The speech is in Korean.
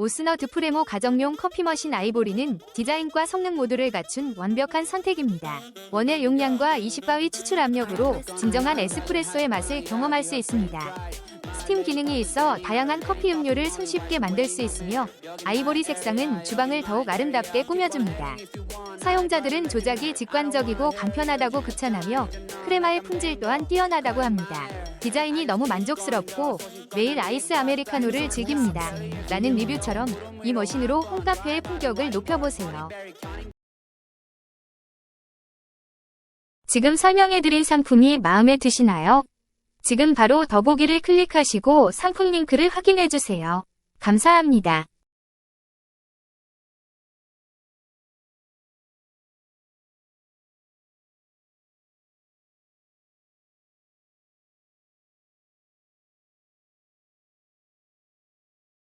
오스너드 프레모 가정용 커피 머신 아이보리는 디자인과 성능 모두를 갖춘 완벽한 선택입니다. 원의 용량과 20바위 추출 압력으로 진정한 에스프레소의 맛을 경험할 수 있습니다. 스팀 기능이 있어 다양한 커피 음료를 손쉽게 만들 수 있으며 아이보리 색상은 주방을 더욱 아름답게 꾸며줍니다. 사용자들은 조작이 직관적이고 간편하다고 극찬하며 크레마의 품질 또한 뛰어나다고 합니다. 디자인이 너무 만족스럽고 매일 아이스 아메리카노를 즐깁니다. 라는 리뷰처럼 이 머신으로 홈카페의 품격을 높여보세요. 지금 설명해드린 상품이 마음에 드시나요? 지금 바로 더보기를 클릭하시고 상품 링크를 확인해주세요. 감사합니다.